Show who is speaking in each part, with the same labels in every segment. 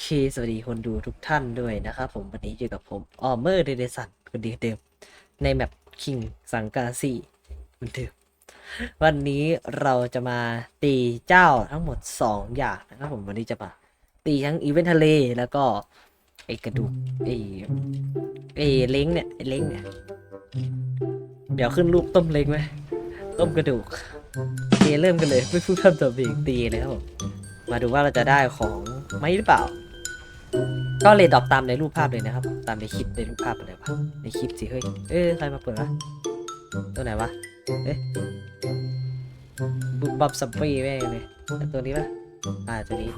Speaker 1: โอเค สวัสดีคนดูทุกท่านด้วยนะครับผมวันนี้อยู่กับผมออมเมอร์เดเดสันคนเดิมในแมปคิงสังกาซีเหมือนเดิมวันนี้เราจะมาตีเจ้าทั้งหมด 2 อย่างนะครับผมวันนี้จะมาตีทั้งอีเวนต์ทะเลแล้วก็ไอกระดูกไอไอเล้งเนี่ยไอเล้งเนี่ยเดี๋ยวขึ้นรูปต้มเล้งไหมต้มกระดูกเคเริ่มกันเลยไม่พูดคำต่อไปอีกตีเลยครับผมมาดูว่าเราจะได้ของไหมหรือเปล่า ก็เลยดรอปตามในรูปภาพเลยนะครับ ตามในคลิปในรูปภาพอะไรวะในคลิปสิเฮ้ยเอ้ยใครมาเปิดวะตัวไหนวะเอ๊ะบุบบับสัมปรีแม่งเลยตัวนี้ปะอ่าตัวนี้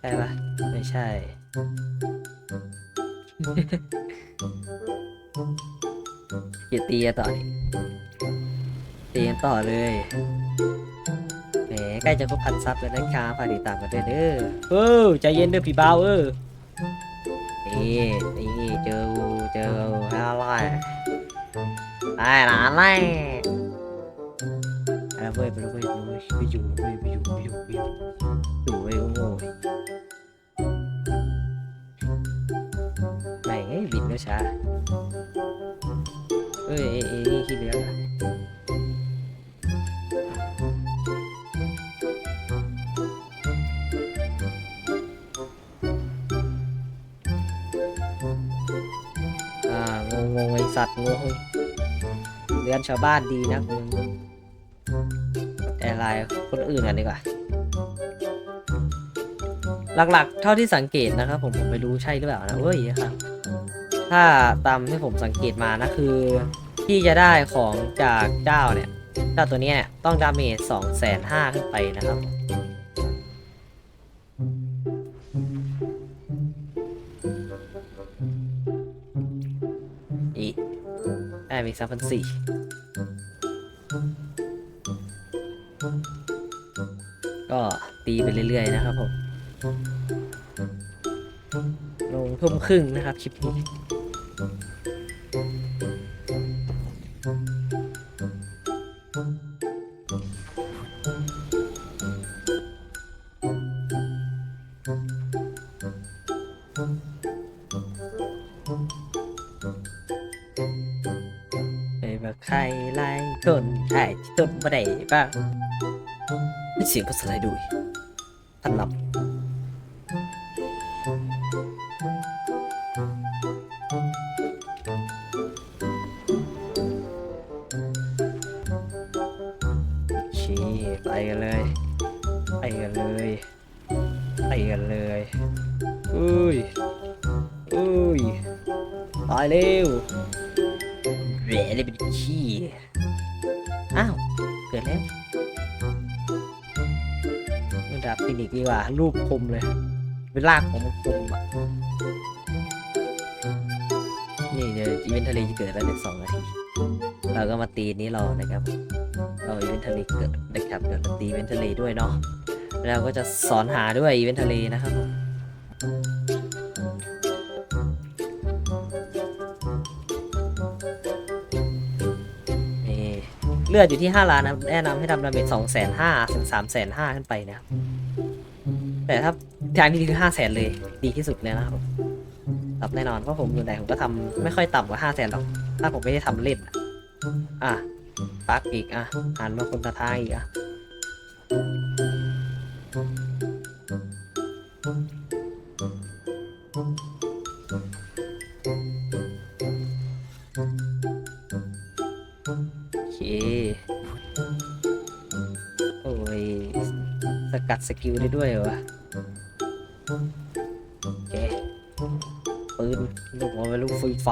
Speaker 1: ใช่ปะไม่ใช่อย่าตีต่อตีต่อเลย ใกล้จะครบพันซับแล้วนะครับฝากติดตามกันด้วยเด้อเออใจเย็นเด้อพี่บ่าวเออนี่นี่เจอกูเจอกูอะไรได้ละอะไรอะไรเว้ยไปแล้วเว้ยไปแล้วเว้ยไปอยู่เว้ยไปอยู่ไปอยู่ไปอยู่อยู่เว้ยโง่ๆไหนไอ้บินก็ช้าเอ้ยเอ้ยเอ้ยนี่ขี้เหลือง สัตว์งงเรือนชาวบ้านดีนะมึงแต่ลายคนอื่นกันดีกว่า หลักๆ เท่าที่สังเกตนะครับ ผมผมไม่รู้ใช่หรือเปล่านะเว้ยครับ ถ้าตามที่ผมสังเกตมานะคือ ที่จะได้ของจากเจ้าเนี่ยเจ้าตัวนี้เนี่ยต้องดาเมจสองแสนห้าขึ้นไปนะครับ ได้มีสามพันสี่ก็ตีไปเรื่อยๆนะครับผม ลงทุ่มครึ่งนะครับคลิปนี้ไป ใครไล่คนไอ้ที่ต้นบ่ได้บ้างเสียงภาษาอะไรดูอีกท่านรับชี้ไปกันเลยไปกันเลยไปกันเลยอุ้ยอุ้ยตายเร็ว เหรเลยเป็นขี้อ้าว เกิดแล้วนี่ดาบฟินิกซ์ดีกว่า รูปคมเลย เป็นลากของมันคมอะ นี่เดี๋ยวอีเวนต์ทะเลจะเกิดแล้วในสองนาที เราก็มาตีนี้รอนะครับ เราอีเวนต์ทะเลเกิดนะครับ เดี๋ยวเราตีอีเวนต์ทะเลด้วยเนาะ แล้วเราก็จะสอนหาด้วยอีเวนต์ทะเลนะครับ ลือดอยู่ที่ 5 ล้านนะแนะนำให้ทำดาเมจ2 5 0 0 0ถึง3 5 0 0 0ขึ้นไปนะครับแต่ถ้าทางที่ดีคือ5 0 0 0 0 0เลยดีที่สุดเลยนะครับรับแน่นอนเพราะผมอยู่ไหนผมก็ทำไม่ค่อยต่ำกว่า5 0 0 0 0นหรอกถ้าผมไม่ได้ทำเล่น อะปักอีกอะหันมาคนตาทายอีกอะ กัดสกิลได้ด้วยเหรอวะโอเคปืนลูกเอาไปลูกฟรีไฟ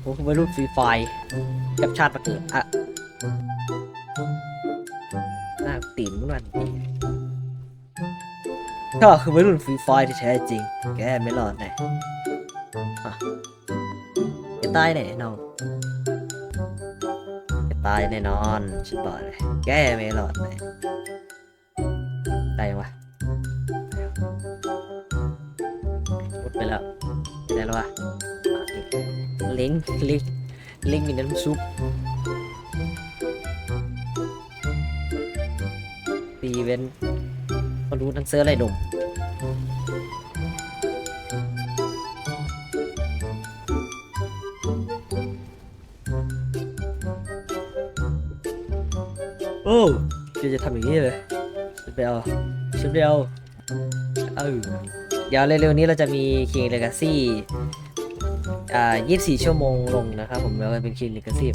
Speaker 1: โอ้ไปลูกฟรีไฟกับชาติมาเกิดอะหน้าตีนมันนี่ก็คือวัยรุ่นฟรีไฟที่แท้จริง แกไม่รอดแน่อะตายแน่นองแกตายแน่นอนฉันบอกเลยแกไม่รอดแน่ ได้ยังวะหมดไปแล้วไปไหนแล้ววะอะลิงก์ลิงก์ลิงก์มีน้ำซุปตีเว้นคนรู้ทั้งเซิร์ฟเลยหนุ่มโอ้จะจะทำอย่างนี้เลย ไปเอาฉันไปเอาเออเดี๋ยวเร็วๆนี้เราจะมี King Legacy อ่า 24 ชั่วโมงลงนะครับผมแล้วเป็น King Legacy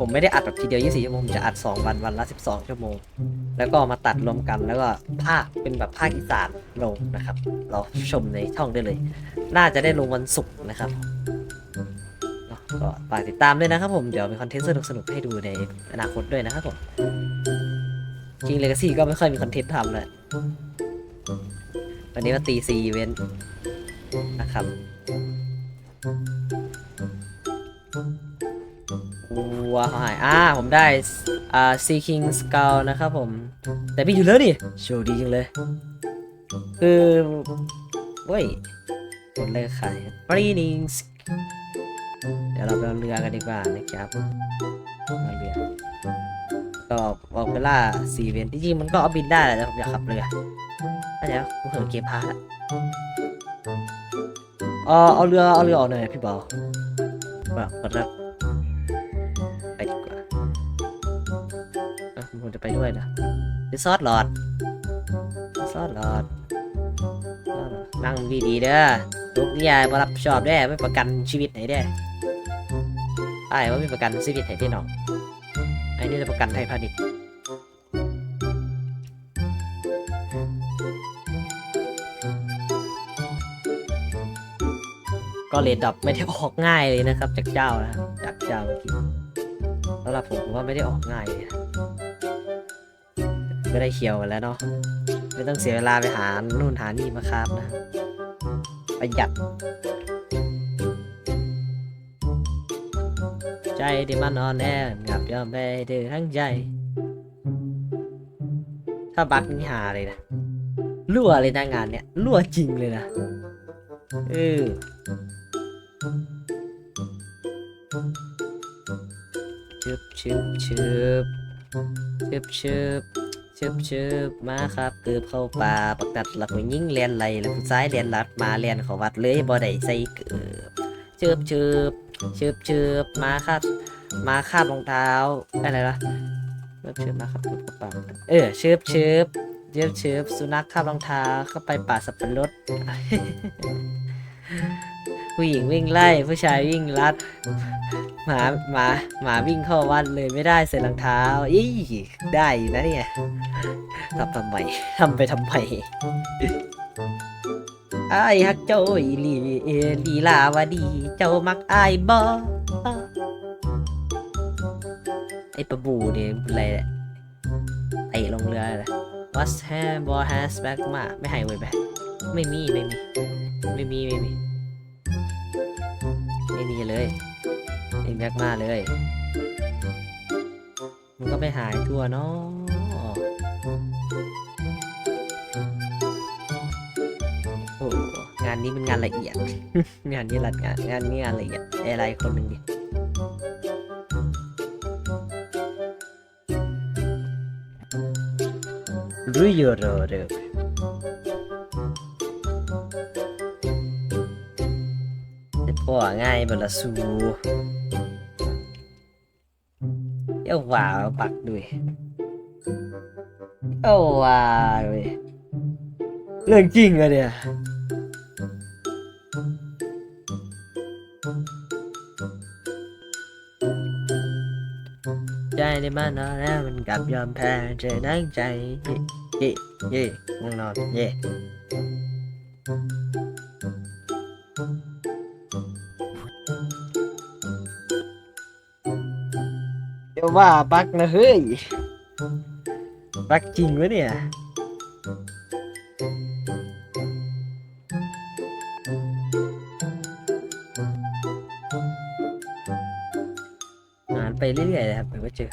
Speaker 1: ผมไม่ได้อัดแบบทีเดียว 24 ชั่วโมงผมจะอัด 2 วันวันละ 12 ชั่วโมง แล้วก็มาตัดรวมกันแล้วก็ภาคเป็นแบบภาคอีสานลงนะครับ เราชมในช่องได้เลย น่าจะได้ลงวันศุกร์นะครับก็ฝากติดตามด้วยนะครับผม เดี๋ยวมีคอนเทนต์สนุกๆให้ดูในอนาคตด้วยนะครับผม King Legacy ก็ไม่ค่อยมีคอนเทนต์ทำเลยวันนี้มาตีซีอีเวนต์นะครับว้าวหายอ่าผมได้ อ่า Sea King Skull นะครับผม แต่พี่อยู่แล้วนี่โชว์ดีจังเลย คือเว้ยกดเลยขาย Breedings เดี๋ยวเราไปเอาเรือกันดีกว่านะครับเอาเรือ ก็ออกไปล่าซีเวนจริงมันก็เอาบินได้แหละแต่ผมอยากขับเรือก็เดี๋ยวผมเหินเกมพาร์ทอะเอาเอาเรือเอาเรือออกหน่อยพี่เบาแบบกดรับไปดีกว่าอ้าผมจะไปด้วยนะรีสอร์ทหลอดรีสอร์ทหลอดนั่งดีๆเด้อลูกนิยายมารับผิดชอบได้ไม่ประกันชีวิตไหนได้ไอ้ว่าไม่ประกันชีวิตไหนที่น้องไอ้ นี่จะประกันไทยพาณิชย์ก็เลดดับไม่ได้ออกง่ายเลยนะครับ จากเจ้านะจากเจ้าเมื่อกี้สำหรับผมว่าไม่ได้ออกง่ายเลยนะไม่ได้เคียวกันแล้วเนาะไม่ต้องเสียเวลาไปหานู่นหานี่มาครับนะประหยัด ใจที่มันอ่อนแองับยอมได้เดือทั้งใจ ถ้าบักนี่หาเลยนะรั่วเลยนะงานเนี้ยรั่วจริงเลยนะเออชึบชึบชึบชึบชึบชึบชึบมาครับเกือบเข้าป่าปักตัดหลักยิ่งเลียนไหลแล้วผู้ซ้ายเลียนลัดมาเลียนเขาวัดเลยบ่ได้ใส่เกือบชึบชึบ ชึบชึบมาครับมาคาบรองเท้าอะไรล่ะเชิบเชิบมาครับกระเป๋าเออเชิบเชิบเชิบเชิบสุนัขคาบรองเท้าเข้าไปป่าสับปะรดผู้หญิงวิ่งไล่ผู้ชายวิ่งลัดหมาหมาหมาวิ่งเข้าวัดเลยไม่ได้ใส่รองเท้าอีได้นะเนี่ยทำทำไมทำไปทำไม อ้ายฮักเจ้าอีหลีลีลาวดี เจ้ามักอายบอไอ้ปะบูนี่อะไรเนี่ยไอ้ลงเรือเลย What's hand ball has back มาไม่หายเว้ยไปไม่มีไม่มี ไม่มี ไม่มี ไม่มีเลยไม่แบ็กมาเลย มันก็ไปหายทั่วเนาะานนี้เป็นงานละเอียด งานนี้ละงานงานนี้งานละเอียดอะไรคนหนึ่งดิรู้อยู่รอเด้อจะพอง่ายบละสูเอ้าว่าปักด้วยเอ้าว่าด้วยเรื่องจริงอะเนี่ย ใจในบ้านนอนแล้วมันกลับยอมแพ้ใจนั่งใจเย่เย่ง่วงนอนเย่เดี๋ยวว่าบักนะเฮ้ย บักจริงวะเนี่ย เรื่อยๆนะครับมันก็เจอ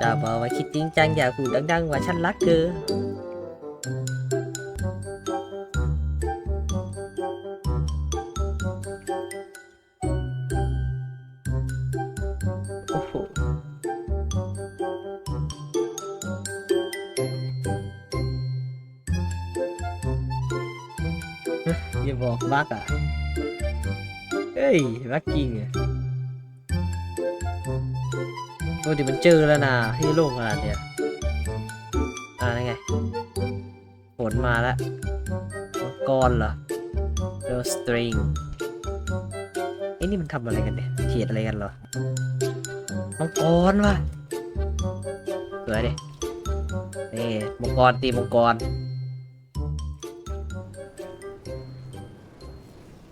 Speaker 1: จะบอกว่าคิดจริงจังอย่าหูดังๆ ว่าฉันรักเธอโอ้โหอย่าบอกมากอ่ะ ยบักกิ้งโอ้ดิมันเจอแล้วนะที่โลกขนาดเนี้ยอ่านั่นไงฝนมาแล้วมังกรเหรอเดอสตริงไอ้นี่มันทำอะไรกันเนี่ยเขียดอะไรกันเหรอมังกรว่ะสวยดินี่มังกรตีมังกร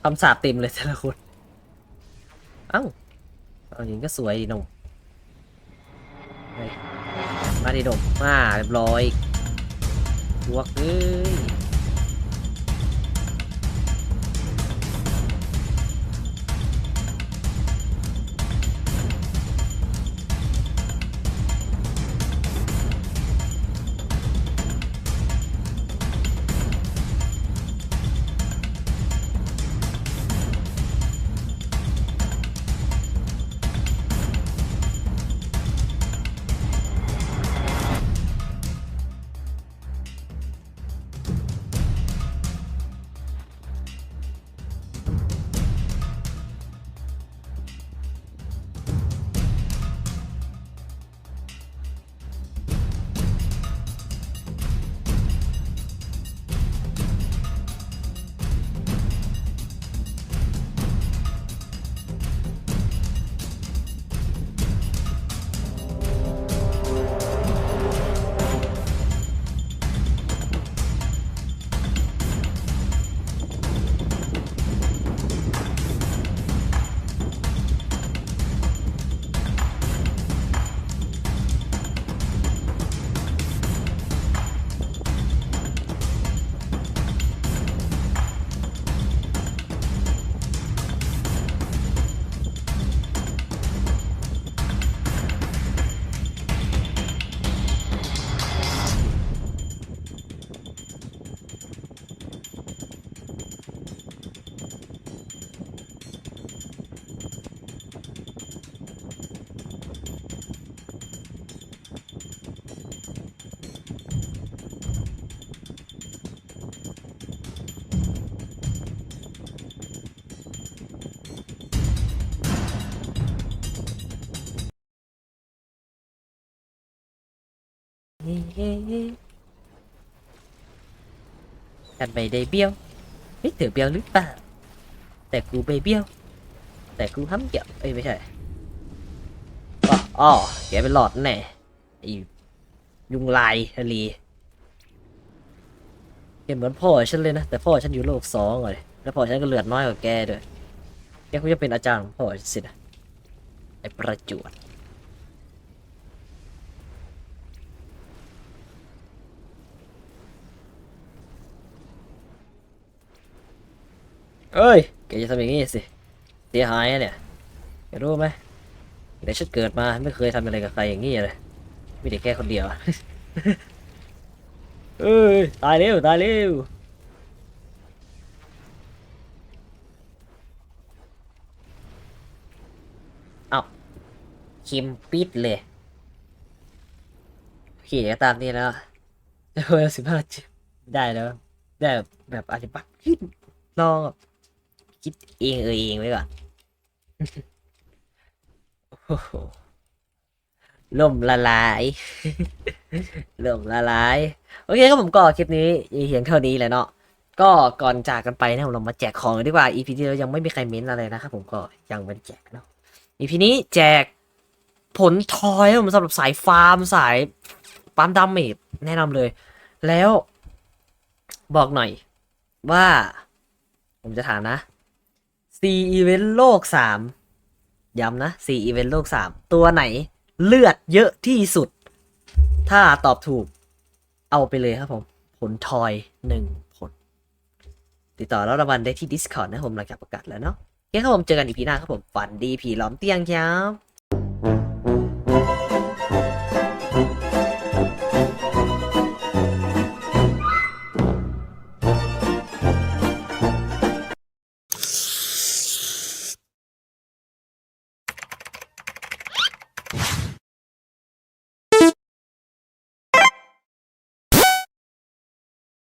Speaker 1: คำสาปเต็มเลยแต่ละคน เอ้าเอาหญิงก็สวยดีนมมาดีนมมาเรียบร้อยบวกเอ้ย กันไปได้เบี้ยวไม่ถือเบี้ยวหรือเปล่าแต่กูไปเบี้ยว แต่กูห้ำเกี่ยวเอ้ยไม่ใช่อ๋อแกเป็นหลอดแน่ไอ้ยุงลายทะเลเห็นเหมือนพ่อฉันเลยนะ แต่พ่อฉันอยู่โลกสองเลยแล้วพ่อฉันก็เลือดน้อยกว่าแกด้วยแกคงจะเป็นอาจารย์ของพ่อฉันสินะไอ้ประจวด เอ้ยแกจะทำอย่างนี้สิเสียหายอะเนี่ยแกรู้ไหมแต่ฉันเกิดมาไม่เคยทำอะไรกับใครอย่างนี้เลยมีแต่แค่คนเดียวเอ้ยตายเร็วตายเร็วเอาคิมปิดเลยขี่ก็ตามนี้แล้วจะเพิ่มสิบห้าจิได้แล้วได้แบบแบบอาจจะปักคิดลองแบบ คิดเองเออเองไว้ก่อนล่มละลายล่มละลาย โอเคครับผมก็คลิปนี้เพียงเท่านี้แหละเนาะก็ก่อนจากกันไปนะเรามาแจกของดีกว่า EP ที่แล้วยังไม่มีใครเม้นอะไรนะครับผมก็ยังไม่แจกเนาะ EP นี้แจกผลทอยผมสำหรับสายฟาร์มสายฟาร์มดาเมจแนะนำเลย แล้วบอกหน่อยว่า ผมจะถามนะ C Event โลกสามย้ำนะ C Event โลกสามตัวไหนเลือดเยอะที่สุด ถ้าตอบถูก เอาไปเลยครับผม ผลทอยหนึ่งผล ติดต่อแล้วรางวัลได้ที่ Discord นะผมหลังจากประกาศแล้วเนาะโอเคครับผมเจอกันอีพีหน้าครับผม ฝันดีผีล้อมเตียงครับ